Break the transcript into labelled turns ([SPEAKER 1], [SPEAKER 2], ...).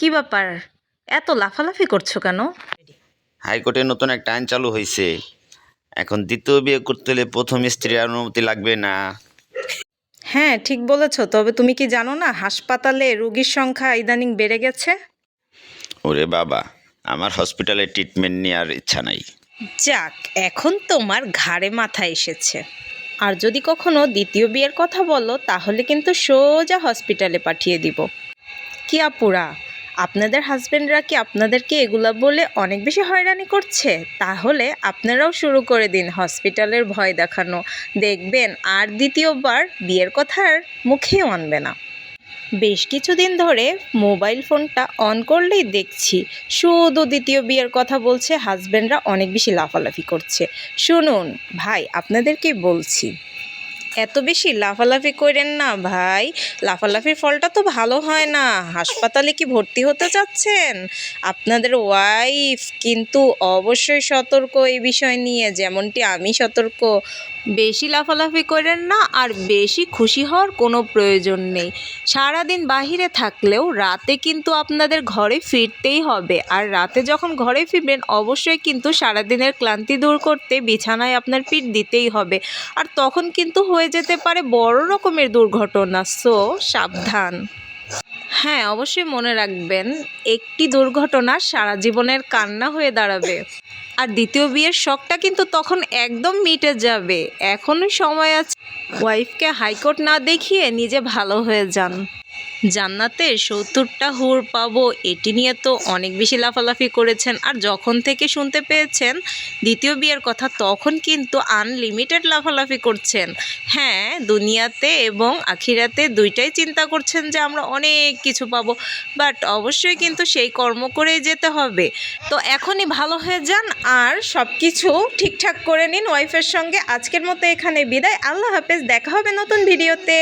[SPEAKER 1] কি ব্যাপার? এত লাফালাফি করছ কেন?
[SPEAKER 2] হাইকোর্টে নতুন একটা আইন চালু হয়েছে এখন দ্বিতীয় বিয়ে করতে হলে প্রথম স্ত্রীর অনুমতি লাগবে না।
[SPEAKER 1] হ্যাঁ ঠিক বলেছ তবে তুমি কি জানো না হাসপাতালে রোগীর সংখ্যা ইদানিং বেড়ে গেছে?
[SPEAKER 2] ওরে বাবা আমার হসপিটালে ট্রিটমেন্ট নেওয়ার ইচ্ছা নাই।
[SPEAKER 1] যাক এখন তোমার ঘাড়ে মাথা এসেছে। আর যদি কখনো দ্বিতীয় বিয়ের কথা বলো তাহলে কিন্তু সোজা হসপিটালে পাঠিয়ে দিব। কি আপুরা আপনাদের হাজবেন্ডরা কি আপনাদেরকে এগুলা বলে অনেক বেশি হয়রানি করছে? তাহলে আপনারাও শুরু করে দিন হসপিটালের ভয় দেখানো। দেখবেন আর দ্বিতীয়বার বিয়ের কথার মুখেও আনবে না। বেশ কিছুদিন ধরে মোবাইল ফোনটা অন করলেই দেখছি, শুধু দ্বিতীয় বিয়ের কথা বলছে হাজব্যান্ডরা অনেক বেশি লাফালাফি করছে। শুনুন, ভাই, আপনাদেরকে বলছি। এত বেশি লাফালাফি করেন না ভাই। লাফালাফির ফলটা তো ভালো হয় না। হাসপাতালে কি ভর্তি হতে চাচ্ছেন? আপনাদের ওয়াইফ কিন্তু অবশ্যই সতর্ক এই বিষয় নিয়ে, যেমনটি আমি সতর্ক। বেশি লাফালাফি করেন না আর বেশি খুশি হওয়ার কোনো প্রয়োজন নেই। সারাদিন বাহিরে থাকলেও রাতে কিন্তু আপনাদের ঘরে ফিরতেই হবে। আর রাতে যখন ঘরে ফিরবেন, অবশ্যই কিন্তু সারাদিনের ক্লান্তি দূর করতে বিছানায় আপনার পিঠ দিতেই হবে। আর তখন কিন্তু হয়ে যেতে পারে বড় রকমের দুর্ঘটনা, সো সাবধান। হ্যাঁ অবশ্যই মনে রাখবেন, একটি দুর্ঘটনা সারা জীবনের কান্না হয়ে দাঁড়াবে। আর দ্বিতীয় বিয়ের শখটা কিন্তু তখন একদম মিটে যাবে। এখনই সময় আছে। ওয়াইফকে হাইকোর্ট না দেখিয়ে নিজে ভালো হয়ে যান। জান্নাতে সত্তরটা হুর পাবো, এটি নিয়ে তো অনেক বেশি লাফালাফি করেছেন। আর যখন থেকে শুনতে পেয়েছেন দ্বিতীয় বিয়ের কথা, তখন কিন্তু আনলিমিটেড লাফালাফি করছেন। হ্যাঁ দুনিয়াতে এবং আখিরাতে দুইটাই চিন্তা করছেন যে আমরা অনেক কিছু পাবো বাট অবশ্যই কিন্তু সেই কর্ম করেই যেতে হবে। তো এখনই ভালো হয়ে যান আর সব কিছু ঠিকঠাক করে নিন ওয়াইফের সঙ্গে। আজকের মতো এখানে বিদায়। আল্লাহ হাফেজ, দেখা হবে নতুন ভিডিওতে।